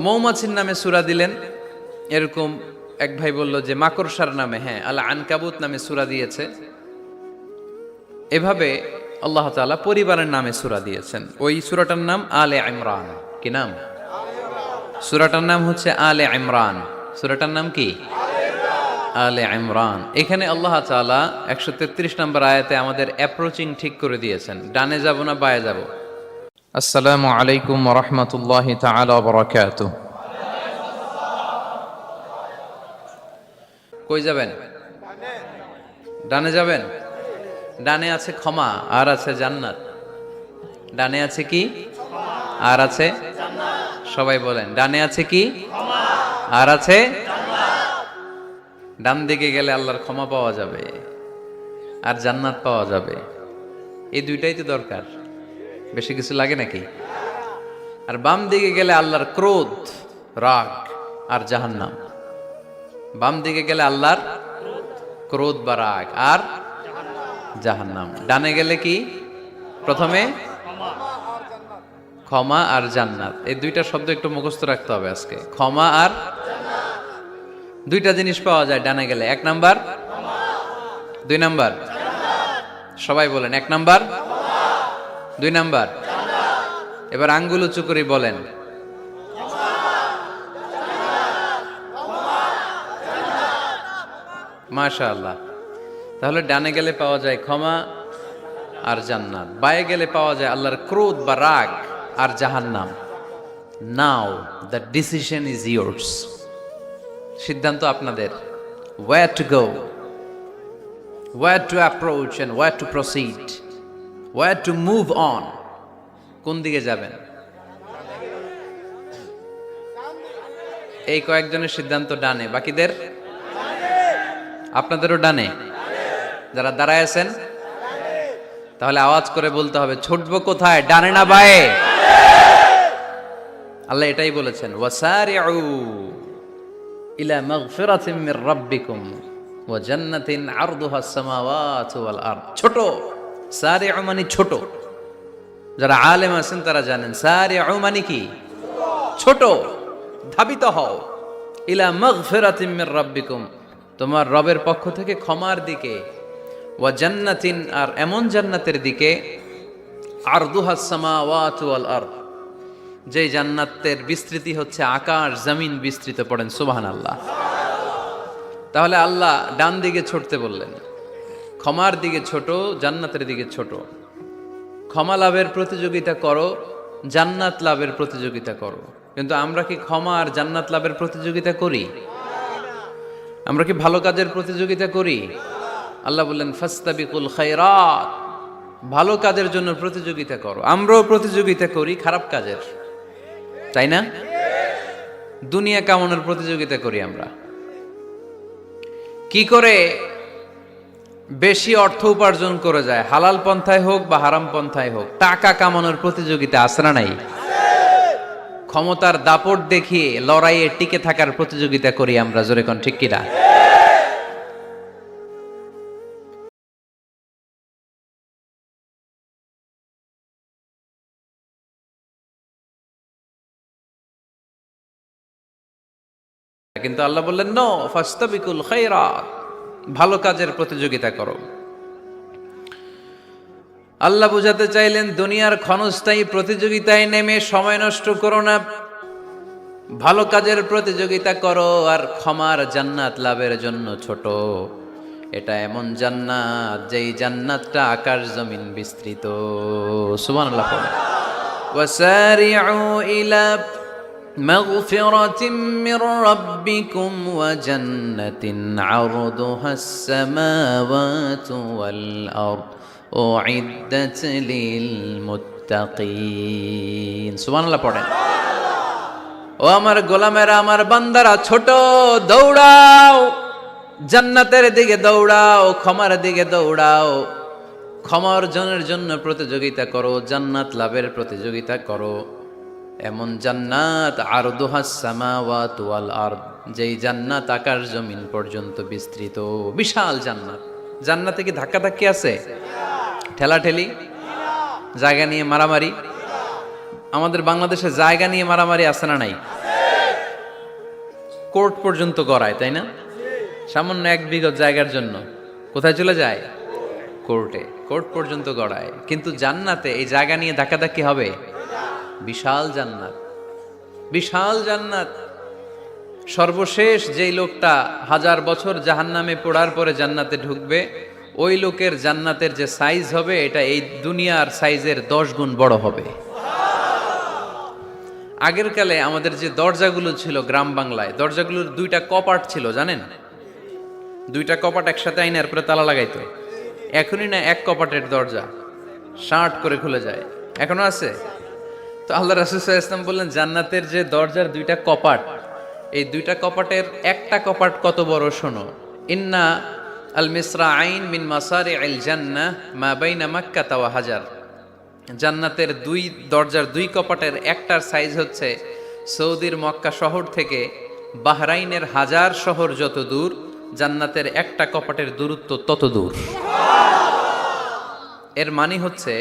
মৌমাছির নামে সুরা দিলেন। এরকম এক ভাই বলল যে, মাকড়সার নামে হ্যাঁ আল্লাহ আনকাবুত নামে সুরা দিয়েছে। এভাবে আল্লাহ তাআলা পরিবারের নামে সুরা দিয়েছেন। ওই সুরাটার নাম আলে ইমরান। কি নাম? সুরাটার নাম হচ্ছে আলে ইমরান। সুরাটার নাম কি? আলে ইমরান। এখানে আল্লাহ তাআলা একশো তেত্রিশ নম্বর আয়াতে আমাদের অ্যাপ্রোচিং ঠিক করে দিয়েছেন। ডানে যাব না বায়ে যাব? আসসালামু আলাইকুম রহমতুল্লাহ তাআলা বরাকাতু। কই যাবেন? ডানে যাবেন? ডানে আছে ক্ষমা, আর আছে জান্নাত। ডানে আছে কি? আর আছে? সবাই বলেন, ডানে আছে কি? আর আছে? ডান দিকে গেলে আল্লাহর ক্ষমা পাওয়া যাবে, আর জান্নাত পাওয়া যাবে। এই দুইটাই তো দরকার। বেশি কিছু লাগে নাকি? আর বাম দিকে গেলে আল্লাহর ক্রোধ, রাগ আর জাহান্নাম। বাম দিকে গেলে আল্লাহর ক্রোধ বা রাগ আর জাহান্নাম। ডানে গেলে কি? প্রথমে ক্ষমা আর জান্নাত। এই দুইটা শব্দ একটু মুখস্থ রাখতে হবে আজকে। ক্ষমা আর দুইটা জিনিস পাওয়া যায় ডানে গেলে। এক নাম্বার? দুই নাম্বার? সবাই বলেন, এক নাম্বার? দুই নাম্বার। এবার আঙ্গুল উঁচু করে বলেন। মাশা আল্লাহ তাহলে ডানে গেলে পাওয়া যায় ক্ষমা আর জান্নাত। বায়ে গেলে পাওয়া যায় আল্লাহর ক্রোধ বা রাগ আর জাহান্নাম। Now the decision is yours সিদ্ধান্ত আপনাদের। Where to go where to approach and where to proceed where to move on কোন দিকে যাবেন? এই কয়েকজনের সিদ্ধান্ত ডানে। বাকিদের? আপনাদেরও ডানে। যারা দাঁড়ায় আছেন, তাহলে আওয়াজ করে বলতে হবে, ছুটবো কোথায়? ডানে না বায়ে? আল্লাহ এটাই বলেছেন ইলা মাগফিরাতিন মির রাব্বিকুম ওয়া জান্নাতিন আরদুহা আস-সামাওয়াতু ওয়াল আরদ। ছোট। সারিউ মানে ছোট। যারা আলেম আছেন তারা জানেন, সারিউ মানে কি? ছোট, ধাবিত হও। ইলা মাগফিরাতিন মির রাব্বিকুম। তোমার রবের পক্ষ থেকে ক্ষমার দিকে ওয়া জান্নাতিন, আর এমন জান্নাতের দিকে, আরদুহা আস-সামাওয়াতু ওয়াল আরদ। যে জান্নাতের বিস্তৃতি হচ্ছে আকাশ, জমিন বিস্তৃত পড়েন সুবাহান আল্লাহ তাহলে আল্লাহ ডান দিকে ছুটতে বললেন। ক্ষমার দিকে ছোট, জান্নাতের দিকে ছোট। ক্ষমা লাভের প্রতিযোগিতা করো, জান্নাত লাভের প্রতিযোগিতা করো। কিন্তু আমরা কি ক্ষমা আর জান্নাত লাভের প্রতিযোগিতা করি? আমরা কি ভালো কাজের প্রতিযোগিতা করি? আল্লাহ বললেন, ফাস্তাবিকুল খায়রাত। ভালো কাজের জন্য প্রতিযোগিতা করো। আমরাও প্রতিযোগিতা করি, খারাপ কাজের। তাই না? দুনিয়া কামানোর প্রতিযোগিতা করি আমরা। কি করে বেশি অর্থ উপার্জন করে যায়। হালাল পন্থায় হোক বা হারাম পন্থায় হোক, টাকা কামানোর প্রতিযোগিতা আসরা নাই? ক্ষমতার দাপট দেখিয়ে লড়াইয়ে টিকে থাকার প্রতিযোগিতা করি আমরা, জোরে কোন ঠিক কিনা? কিন্তু আল্লাহ বললেন, নো, ফাস্তাবিকুল খায়রাত। ভালো কাজের প্রতিযোগিতা করো আল্লাহ বুঝাতে চাইলেন দুনিয়ার ক্ষণস্থায়ী প্রতিযোগিতায় নেমে সময় নষ্ট করো না ভালো কাজের প্রতিযোগিতা করো আর ক্ষমার জান্নাত লাভের জন্য ছোট এটা এমন জান্নাত যেই জান্নাতটা আকাশ জমিন বিস্তৃত সুবহানাল্লাহ পড়ে وسارعوا إلى مغفرة من ربكم وجنة عرضها السماوات والأرض أعدت للمتقين سبحان الله পড়েন ও আমার গোলামেরা আমার বান্দারা ছোট দৌড়াও জান্নাতের দিকে দৌড়াও ক্ষমার দিকে দৌড়াও ক্ষমা অর্জনের জন্য প্রতিযোগিতা করো জান্নাত লাভের প্রতিযোগিতা করো এমন জান্নাত আর সামাওয়াত ওয়াল আরদ, যেই জান্নাত আকাশ জমিন পর্যন্ত বিস্তৃত। বিশাল জান্নাত। জান্নাতে কি ধাক্কা ধাক্কি আছে? ঠেলাঠেলি? জায়গা নিয়ে মারামারি? আমাদের বাংলাদেশে জায়গা নিয়ে মারামারি আছে না নাই? কোর্ট পর্যন্ত গড়ায়, তাই না? সামান্য এক বিঘত জায়গার জন্য। কোথায় চলে যায়? কোর্টে। কোর্ট পর্যন্ত গড়ায়। কিন্তু জান্নাতে এই জায়গা নিয়ে ধাক্কাধাক্কি হবে? বিশাল জান্নাত। বিশাল জান্নাত। সর্বশেষ যেই লোকটা হাজার বছর জাহান্নামে পড়ার পরে জান্নাতে ঢুকবে, ওই লোকের জান্নাতের যে সাইজ হবে, এটা এই দুনিয়ার সাইজের দশ গুণ বড় হবে। আগের কালে আমাদের যে দরজাগুলো ছিল গ্রাম বাংলায়, দরজাগুলোর দুইটা কপাট ছিল, জানেন? দুইটা কপাট একসাথে আইনার পরে তালা লাগাইতো। এখনই না এক কপাটের দরজা শার্ট করে খুলে যায়। এখনও আছে? তো আল্লাহ রাসুল ইসলাম বললেন, জান্নাতের যে দরজার দুইটা কপাট, এই দুইটা কপাটের একটা কপাট কত বড় শোনো। ইন্না আল মিসরা আইন মিন মাসারি আল জান্না মা বাইনা মাক্কা তাওয়া হাজার। জান্নাতের দুই, দরজার দুই কপাটের একটার সাইজ হচ্ছে সৌদির মক্কা শহর থেকে বাহরাইনের হাজার শহর যত দূর, জান্নাতের একটা কপাটের দূরত্ব তত দূর। এর মানে হচ্ছে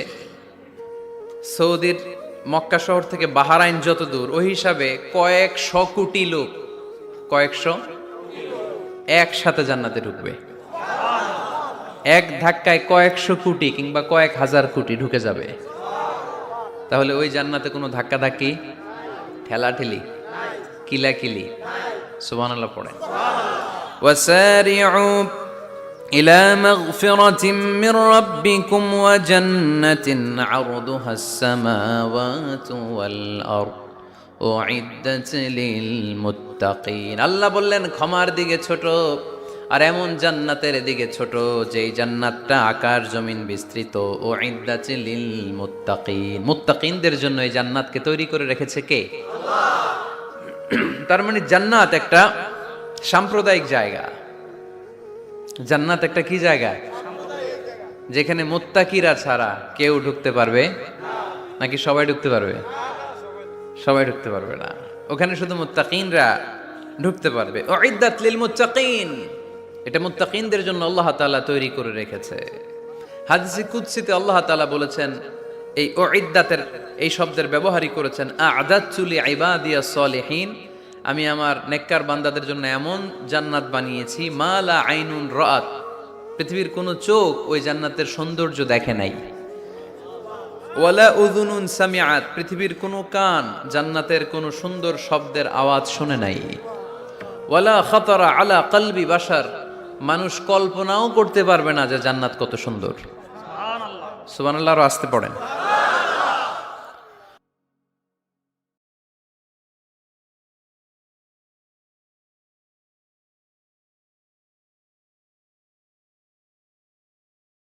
সৌদির মক্কা শহর থেকে বাহারাইন যত দূর ওই হিসাবে কয়েকশো কোটি লোক, কয়েকশো, একসাথে জান্নাতে ঢুকবে। এক ধাক্কায় কয়েকশো কোটি কিংবা কয়েক হাজার কোটি ঢুকে যাবে। তাহলে ওই জান্নাতে কোনো ধাক্কা ধাক্কি ঠেলাঠেলি, কিলাকিলি, সুবহানাল্লাহ পড়ে ওয়াসারিউ إلى مغفرة من ربكم وجنة عرضها السماوات والأرض أعدت للمتقين আল্লাহ বললেন ক্ষমার দিকে ছোট আর এমন জান্নাতের দিকে ছোট যেই জান্নাতটা আকার জমিন বিস্তৃত ও ইদ্দাচে লিল মুত্তাকিন মুত্তাকিনদের জন্য এই জান্নাতকে তৈরি করে রেখেছে কে তার মানে জান্নাত একটা সাম্প্রদায়িক জায়গা জান্নাত একটা কি জায়গা? যেখানে মোত্তাকিরা ছাড়া কেউ ঢুকতে পারবে? নাকি সবাই ঢুকতে পারবে? সবাই ঢুকতে পারবে না। ওখানে শুধু মোত্তাকিনরা ঢুকতে পারবে। এটা মুত্তাকিনদের জন্য আল্লাহ তাআলা তৈরি করে রেখেছে। হাদিসে কুদসিতে আল্লাহ তাআলা বলেছেন, এই ও এই শব্দের ব্যবহারই করেছেন, আদাত চুলি ইবাদিয়া সলিহীন। আমি আমার নেককার বান্দাদের জন্য এমন জান্নাত বানিয়েছি, মালা আইনুন রাত পৃথিবীর কোনো চোখ ওই জান্নাতের সৌন্দর্য দেখে নাই। ওয়ালা উদুনুন সামিআত। পৃথিবীর কোনো কান জান্নাতের কোনো সুন্দর শব্দের আওয়াজ শুনে নাই। ওয়ালা খাতরা আলা কলবি বাসার মানুষ কল্পনাও করতে পারবে না যে জান্নাত কত সুন্দর। সুবহানাল্লাহ আরও আসতে পড়েন।